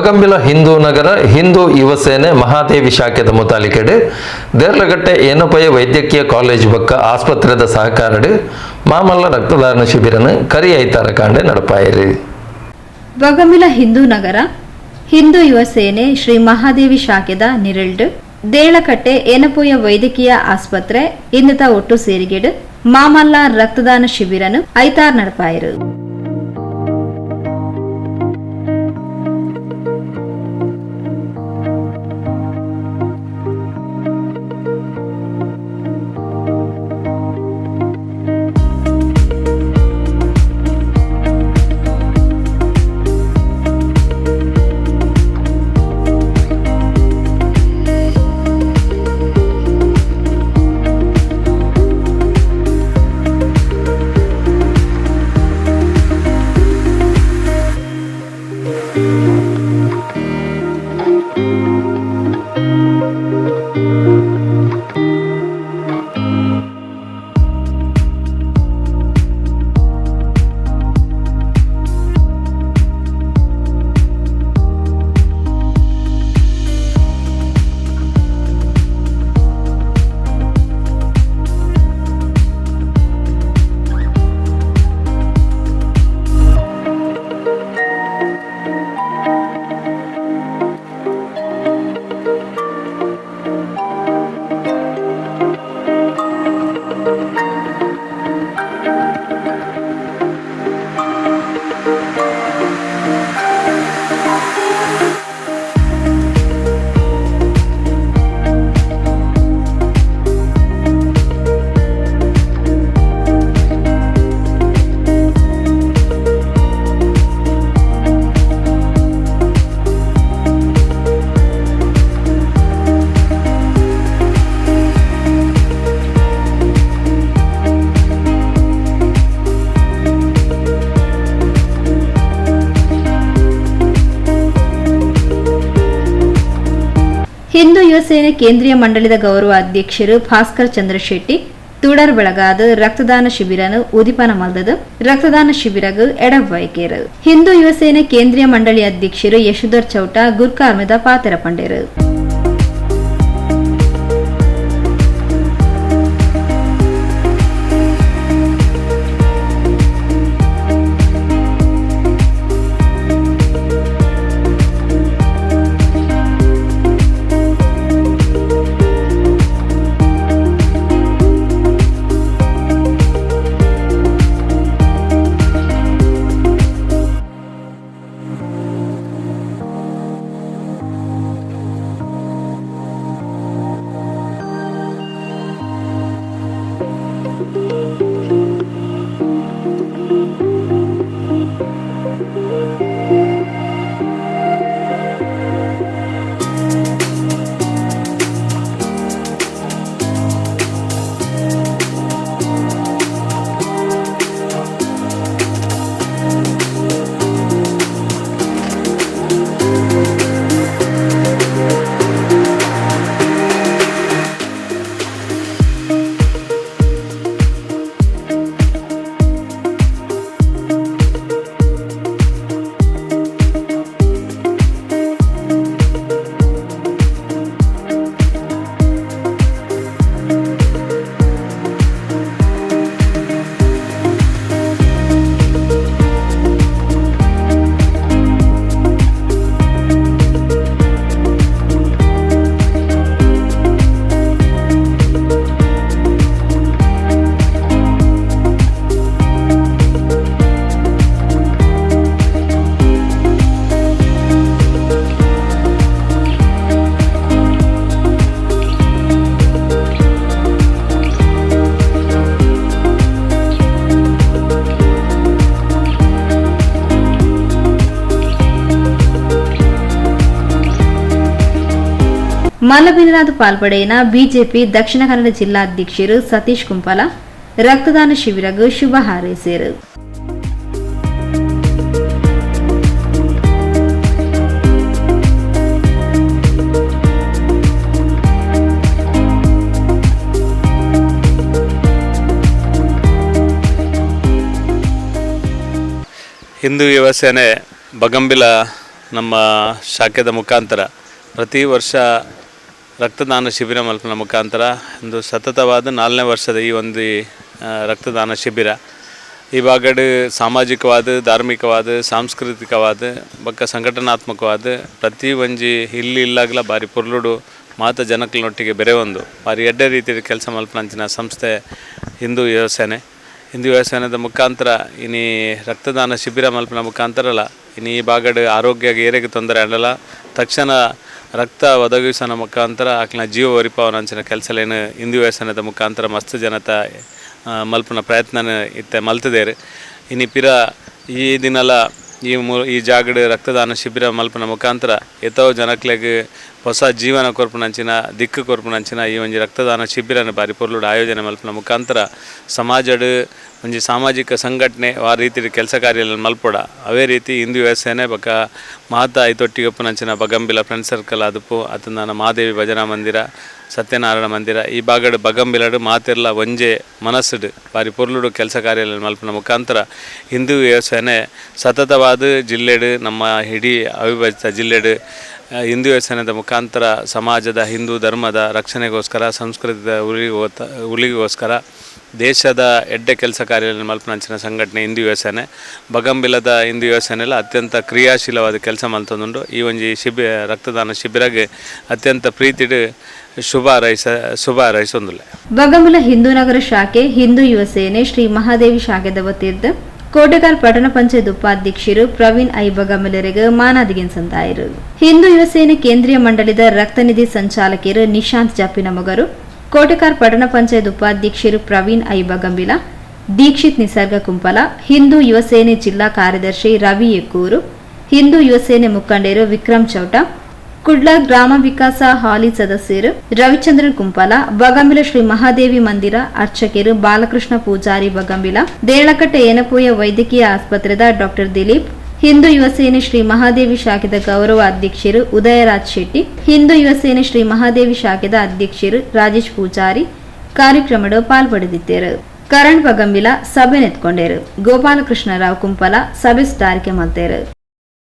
ಬಗಂಬಿಲ ಹಿಂದೂ ನಗರ ಹಿಂದೂ ಯುವ ಸೇನೆ ಮಹಾದೇವಿ ಶಾಖೆದ ಮುತಾಲಿಕೆಡು ದೇರ್ಲಗಟ್ಟೆ ಏನಪಯ ವೈದ್ಯಕೀಯ ಕಾಲೇಜ್ ಬಕ್ಕ ಆಸ್ಪತ್ರೆದ ಸಹಕಾರಡು, ಮಾಮಲ್ಲ ರಕ್ತದಾನ ಶಿಬಿರನ ಕರಿ ಐತಾರ ಕಾಂಡೆ ನಡಪಾಯಿರಿ. ಬಗಮಿಲ ಹಿಂದೂ ನಗರ ಹಿಂದೂ ಯುವ ಸೇನೆ ಶ್ರೀ ಮಹಾದೇವಿ ಶಾಖೆದ ನಿರಳ್ಡ್ ದೇಳಕಟ್ಟೆ ಏನಪೋಯ ವೈದ್ಯಕೀಯ ಆಸ್ಪತ್ರೆ ಇನ್ನಿತ ಒಟ್ಟು ಸೇರಿಗೆಡು ಮಾಮಲ್ಲ ರಕ್ತದಾನ ಶಿಬಿರನು ಐತಾರ್ ನಡಪಾಯಿರು. ಹಿಂದೂ ಯುವಸೇನೆ ಕೇಂದ್ರೀಯ ಮಂಡಳಿದ ಗೌರವ ಅಧ್ಯಕ್ಷರು ಭಾಸ್ಕರ್ ಚಂದ್ರ ಶೆಟ್ಟಿ ತುಡರ್ ಬೆಳಗಾದ ರಕ್ತದಾನ ಶಿಬಿರನು ಉದಿಪನ ಮಲ್ದದು, ರಕ್ತದಾನ ಶಿಬಿರಗು ಎಡವೈಕೇರು ಹಿಂದೂ ಯುವಸೇನೆ ಕೇಂದ್ರೀಯ ಮಂಡಳಿ ಅಧ್ಯಕ್ಷರು ಯಶೋಧರ್ ಚೌಟ ಗುರ್ಕಾರ್ಮದ ಪಾತೆರ ಪಂಡೇರು. ಮಲ್ಲಬಿಲ್ನಾಥ್ ಪಾಲ್ಪಡೆಯನ ಬಿಜೆಪಿ ದಕ್ಷಿಣ ಕನ್ನಡ ಜಿಲ್ಲಾಧ್ಯಕ್ಷರು ಸತೀಶ್ ಕುಂಪಲ, ರಕ್ತದಾನ ಶಿಬಿರಗೂ ಶುಭ ಹಾರೈಸಿದರು ಹಿಂದೂ ಯುವ ಬಗಂಬಿಲ ನಮ್ಮ ಶಾಖೆದ ಮುಖಾಂತರ ಪ್ರತಿ ವರ್ಷ ರಕ್ತದಾನ ಶಿಬಿರ ಮಲ್ಪನ ಮುಖಾಂತರ ಒಂದು ಸತತವಾದ ನಾಲ್ಕನೇ ವರ್ಷದ ಈ ಒಂದು ರಕ್ತದಾನ ಶಿಬಿರ. ಈ ಬಾಗಡ್ ಸಾಮಾಜಿಕವಾದ, ಧಾರ್ಮಿಕವಾದ, ಸಾಂಸ್ಕೃತಿಕವಾದ ಬಕ್ಕ ಸಂಘಟನಾತ್ಮಕವಾದ, ಪ್ರತಿ ಒಂಜಿ ಇಲ್ಲಿ ಇಲ್ಲಾಗಲ ಬಾರಿ ಪುರ್ಲುಡು ಮಾತ ಜನಕಲ್ನೊಟ್ಟಿಗೆ ಬೆರೆ ಒಂದು. ಬಾರಿ ಎಡ್ಡೆ ರೀತಿಯ ಕೆಲಸ ಮಲ್ಪನಂಚಿನ ಸಂಸ್ಥೆ ಹಿಂದೂ ಯೋಸನೆ ಹಿಂದೂ ಯೋಸನದ ಮುಖಾಂತರ ಇನಿ ರಕ್ತದಾನ ಶಿಬಿರ ಮಲ್ಪನ ಮುಖಾಂತರಲ್ಲ, ಇನಿ ಈ ಬಾಗಡ್ ಆರೋಗ್ಯ ಏರೆಗೆ ತೊಂದರೆ ಆಗಲ್ಲ ತಕ್ಷಣ ರಕ್ತ ಒದಗಿಸೋನ ಮುಖಾಂತರ ಆಕ್ಲ ಜೀವ ಒರಿಪಾವನ ಅಂಚಿನ ಕೆಲಸಲೇನು ಹಿಂದಿ ವ್ಯಸನದ ಮುಖಾಂತರ ಮಸ್ತ್ ಜನತ ಮಲ್ಪನ ಪ್ರಯತ್ನ ಇತ್ತೆ ಮಲ್ತದೇರು. ಪಿರ ಈ ದಿನಲ ಈ ಮೂ, ಈ ಜಾಗಡ್ ರಕ್ತದಾನ ಶಿಬಿರ ಮಲ್ಪನ ಮುಖಾಂತರ ಎತ್ತೋ ಜನಕ್ಲೆಗ್ ಹೊಸ ಜೀವನ ಕೊರ್ಪುನಂಚಿನ ದಿಕ್ಕು ಕೊರ್ಪುನಂಚಿನ ಈ ಒಂಜಿ ರಕ್ತದಾನ ಶಿಬಿರನ ಬಾರಿ ಪೊರ್ಲುಡು ಆಯೋಜನೆ ಮಲ್ಪನ ಮುಖಾಂತರ ಸಮಾಜಡ್ ಒಂಜಿ ಸಾಮಾಜಿಕ ಸಂಘಟನೆ ಆ ರೀತಿ ಕೆಲಸ ಕಾರ್ಯ ಮಲ್ಪೊಡ. ಅವೇ ರೀತಿ ಹಿಂದೂ ವ್ಯವಸ್ಥೆನೆ ಬಕ ಮಾತ ಐತೊಟ್ಟಿಗೊಪ್ಪುನಂಚಿನ ಬಗಂಬಿಲ, ಫ್ರೆಂಡ್ ಸರ್ಕಲ್ ಅದಪ್ಪು ಅದನ್ನು ಮಹಾದೇವಿ ಭಜನಾ ಮಂದಿರ ಸತ್ಯನಾರಾಯಣ ಮಂದಿರ, ಈ ಬಾಗಡ್ ಬಗಂಬಿಲಡು ಮಾತಿರ್ಲ ಒಂಜೆ ಮನಸ್ಸುಡು. ಬಾರಿ ಪೊರ್ಲುಡು ಕೆಲಸ ಕಾರ್ಯ ಮಲ್ಪನ ಮುಖಾಂತರ ಹಿಂದೂ ವ್ಯವಸ್ಥೆನೆ ಸತತವಾದ ಜಿಲ್ಲೆಡು, ನಮ್ಮ ಇಡೀ ಅವಿಭಜಿತ ಜಿಲ್ಲೆಡು ಹಿಂದೂ ಯೋಚನದ ಮುಖಾಂತರ ಸಮಾಜದ ಹಿಂದೂ ಧರ್ಮದ ರಕ್ಷಣೆಗೋಸ್ಕರ ಸಂಸ್ಕೃತಿಯ ಉಳಿಗೋತ, ಉಳಿಗೋಸ್ಕರ ದೇಶದ ಎಡ್ಡೆ ಕೆಲಸ ಕಾರ್ಯ ಮಲ್ಪನಂಚಿನ ಸಂಘಟನೆ ಹಿಂದೂ ಯೋಚನೆ ಬಗಂಬಿಲದ ಹಿಂದೂ ಯೋಚನೆಲ್ಲ ಅತ್ಯಂತ ಕ್ರಿಯಾಶೀಲವಾದ ಕೆಲಸ ಮಲ್ತೊಂದುಂಡು ಈ ಒಂಜಿ ಶಿಬಿ, ರಕ್ತದಾನ ಶಿಬಿರಗೆ ಅತ್ಯಂತ ಪ್ರೀತಿ ಶುಭ ಹಾರೈಸ ಬಗಮುಲ ಹಿಂದೂ ನಗರ ಶಾಖೆ ಹಿಂದೂ ಯುವ ಸೇನೆ ಶ್ರೀ ಮಹಾದೇವಿ ಶಾಖೆದ ವತಿರ್ದು ಕೋಟೆಗಾಲ್ ಪಟ್ಟಣ ಪಂಚಾಯತ್ ಉಪಾಧ್ಯಕ್ಷರು ಪ್ರವೀಣ್ ಐ ಬಗಮಲರಿಗೆ ಮಾನಾದಿಗಿನ್ ಸಂದಾಯರು ಹಿಂದೂ ಯುವ ಸೇನೆ ಕೇಂದ್ರೀಯ ಮಂಡಳಿದ ರಕ್ತನಿಧಿ ಸಂಚಾಲಕರು ನಿಶಾಂತ್ ಜಪ್ಪಿನ ಮಗರು ಕೋಟೆಕಾರ್ ಪಟ್ಟಣ ಪಂಚಾಯತ್ ಉಪಾಧ್ಯಕ್ಷರು ಪ್ರವೀಣ್ ಐ ಬಗಂಬಿಲ ದೀಕ್ಷಿತ್ ನಿಸರ್ಗ ಕುಂಪಲ ಹಿಂದೂ ಯುವ ಸೇನೆ ಜಿಲ್ಲಾ ಕಾರ್ಯದರ್ಶಿ ರವಿ ಎಕ್ಕೂರು ಹಿಂದೂ ಯುವ ಸೇನೆ ಮುಖಂಡರು ವಿಕ್ರಮ್ ಚೌಟ ಕುಡ್ಲ ಗ್ರಾಮ ವಿಕಾಸ ಹಾಲಿ ಸದಸ್ಯರು ರವಿಚಂದ್ರನ್ ಕುಂಪಲ, ಬಗಂಬಿಲ ಶ್ರೀ ಮಹಾದೇವಿ ಮಂದಿರ, ಅರ್ಚಕರು ಬಾಲಕೃಷ್ಣ ಪೂಜಾರಿ ಬಗಂಬಿಲ, ದೇಳಕಟ್ಟೆ ಏನಪೋಯ ವೈದ್ಯಕೀಯ ಆಸ್ಪತ್ರೆದ ಡಾಕ್ಟರ್ ದಿಲೀಪ್, ಹಿಂದೂ ಯುವಸೇನೆ ಶ್ರೀ ಮಹಾದೇವಿ ಶಾಖೆದ ಗೌರವ ಅಧ್ಯಕ್ಷರು ಉದಯರಾಜ್ ಶೆಟ್ಟಿ, ಹಿಂದೂ ಯುವಸೇನೆ ಶ್ರೀ ಮಹಾದೇವಿ ಶಾಖೆದ ಅಧ್ಯಕ್ಷರು ರಾಜೇಶ್ ಪೂಜಾರಿ ಕಾರ್ಯಕ್ರಮದ ಪಾಲ್ಪಡೆದಿದ್ದರು. ಕರಣ್ ಬಗಂಬಿಲ ಸಭೆ ನೆತ್ಕೊಂಡರು. ಗೋಪಾಲಕೃಷ್ಣರಾವ್ ಕುಂಪಲ ಸಭೆ ಸುಧಾರಿಕೆ ಮಾಡ್ತೇರು.